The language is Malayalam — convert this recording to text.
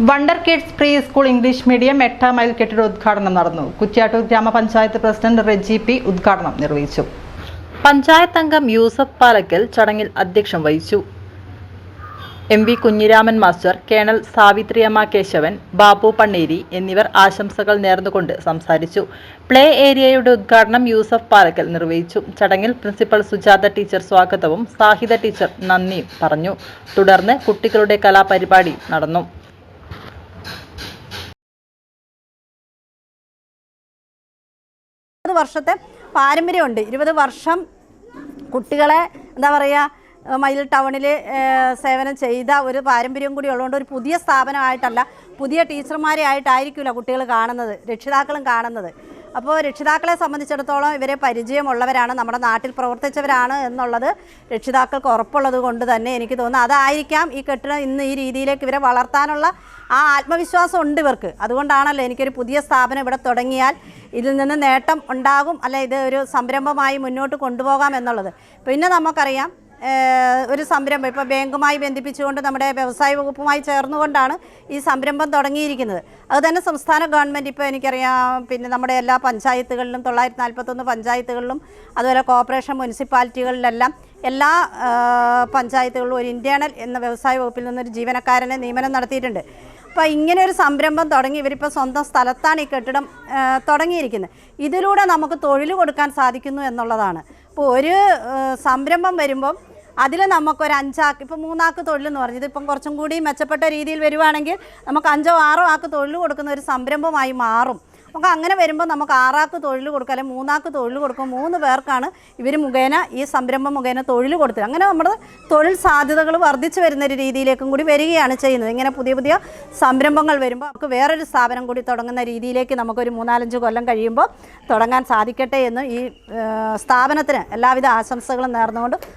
Wonder kids pre school English medium എട്ടാം മൈൽ കെട്ടിട ഉദ്ഘാടനം നടന്നു. കുറ്റ്യാട്ടൂർ ഗ്രാമപഞ്ചായത്ത് പ്രസിഡന്റ് റെജി പി ഉദ്ഘാടനം നിർവഹിച്ചു. പഞ്ചായത്ത് അംഗം യൂസഫ് പാലക്കൽ ചടങ്ങിൽ അധ്യക്ഷം വഹിച്ചു. M V Kunhiraman master colonel Savithriyamma Kesavan Babu Panneri എന്നിവർ ആശംസകൾ നേർന്നുകൊണ്ട് സംസാരിച്ചു. പ്ലേ ഏരിയയുടെ ഉദ്ഘാടനം യൂസഫ് പാലക്കൽ നിർവഹിച്ചു. ചടങ്ങിൽ പ്രിൻസിപ്പൽ സുജാത ടീച്ചർ സ്വാഗതവും സാഹിത ടീച്ചർ നന്ദിയും പറഞ്ഞു. തുടർന്ന് കുട്ടികളുടെ കലാപരിപാടി നടന്നു. വർഷത്തെ പാരമ്പര്യമുണ്ട്. ഇരുപത് വർഷം കുട്ടികളെ എന്താ പറയുക മയിൽ ടൗണിൽ സേവനം ചെയ്ത ഒരു പാരമ്പര്യം കൂടി ഉള്ളതുകൊണ്ട് ഒരു പുതിയ സ്ഥാപനമായിട്ടല്ല പുതിയ ടീച്ചർമാരെ ആയിട്ടായിരിക്കില്ല കുട്ടികൾ കാണുന്നത് രക്ഷിതാക്കളും കാണുന്നത്. അപ്പോൾ രക്ഷിതാക്കളെ സംബന്ധിച്ചിടത്തോളം ഇവരെ പരിചയമുള്ളവരാണ് നമ്മുടെ നാട്ടിൽ പ്രവർത്തിച്ചവരാണ് എന്നുള്ളത് രക്ഷിതാക്കൾക്ക് ഉറപ്പുള്ളത് കൊണ്ട് തന്നെ എനിക്ക് തോന്നുന്നു. അതായിരിക്കാം ഈ കെട്ടിടം ഇന്ന് ഈ രീതിയിലേക്ക് ഇവരെ വളർത്താനുള്ള ആ ആത്മവിശ്വാസം ഉണ്ട് ഇവർക്ക്. അതുകൊണ്ടാണല്ലോ എനിക്കൊരു പുതിയ സ്ഥാപനം ഇവിടെ തുടങ്ങിയാൽ ഇതിൽ നിന്ന് നേട്ടം ഉണ്ടാകും അല്ലെ ഇത് ഒരു സംരംഭമായി മുന്നോട്ട് കൊണ്ടുപോകാം എന്നുള്ളത്. പിന്നെ നമുക്കറിയാം ഒരു സംരംഭം. ഇപ്പോൾ ബാങ്കുമായി ബന്ധിപ്പിച്ചുകൊണ്ട് നമ്മുടെ വ്യവസായ വകുപ്പുമായി ചേർന്നുകൊണ്ടാണ് ഈ സംരംഭം തുടങ്ങിയിരിക്കുന്നത്. അതുതന്നെ സംസ്ഥാന ഗവൺമെന്റ് ഇപ്പോൾ എനിക്കറിയാം പിന്നെ നമ്മുടെ എല്ലാ പഞ്ചായത്തുകളിലും തൊള്ളായിരത്തി നാൽപ്പത്തൊന്ന് പഞ്ചായത്തുകളിലും അതുപോലെ കോർപ്പറേഷൻ മുനിസിപ്പാലിറ്റികളിലെല്ലാം എല്ലാ പഞ്ചായത്തുകളിലും ഒരു ഇന്റേണൽ എന്ന വ്യവസായ വകുപ്പിൽ നിന്നൊരു ജീവനക്കാരനെ നിയമനം നടത്തിയിട്ടുണ്ട്. അപ്പോൾ ഇങ്ങനെ ഒരു സംരംഭം തുടങ്ങി ഇവരിപ്പോൾ സ്വന്തം സ്ഥലത്താണ് ഈ കെട്ടിടം തുടങ്ങിയിരിക്കുന്നത്. ഇതിലൂടെ നമുക്ക് തൊഴിൽ കൊടുക്കാൻ സാധിക്കുന്നു എന്നുള്ളതാണ്. അപ്പോൾ ഒരു സംരംഭം വരുമ്പം അതിൽ നമുക്കൊരു അഞ്ചാക്ക് ഇപ്പോൾ മൂന്നാക്ക് തൊഴിൽ എന്ന് പറഞ്ഞത് ഇപ്പം കുറച്ചും കൂടി മെച്ചപ്പെട്ട രീതിയിൽ വരുവാണെങ്കിൽ നമുക്ക് അഞ്ചോ ആറോ ആക്ക് തൊഴിൽ കൊടുക്കുന്ന ഒരു സംരംഭമായി മാറും. നമുക്ക് അങ്ങനെ വരുമ്പോൾ നമുക്ക് ആറാക്ക് തൊഴിൽ കൊടുക്കുക അല്ലെങ്കിൽ മൂന്നാക്ക് തൊഴിൽ കൊടുക്കും. മൂന്ന് പേർക്കാണ് ഇവർ മുഖേന ഈ സംരംഭം മുഖേന തൊഴിൽ കൊടുത്തത്. അങ്ങനെ നമ്മുടെ തൊഴിൽ സാധ്യതകൾ വർദ്ധിച്ചു വരുന്ന ഒരു രീതിയിലേക്കും കൂടി വരികയാണ് ചെയ്യുന്നത്. ഇങ്ങനെ പുതിയ പുതിയ സംരംഭങ്ങൾ വരുമ്പോൾ നമുക്ക് വേറൊരു സ്ഥാപനം കൂടി തുടങ്ങുന്ന രീതിയിലേക്ക് നമുക്കൊരു മൂന്നാലഞ്ച് കൊല്ലം കഴിയുമ്പോൾ തുടങ്ങാൻ സാധിക്കട്ടെ എന്ന് ഈ സ്ഥാപനത്തിന് എല്ലാവിധ ആശംസകളും നേർന്നുകൊണ്ട്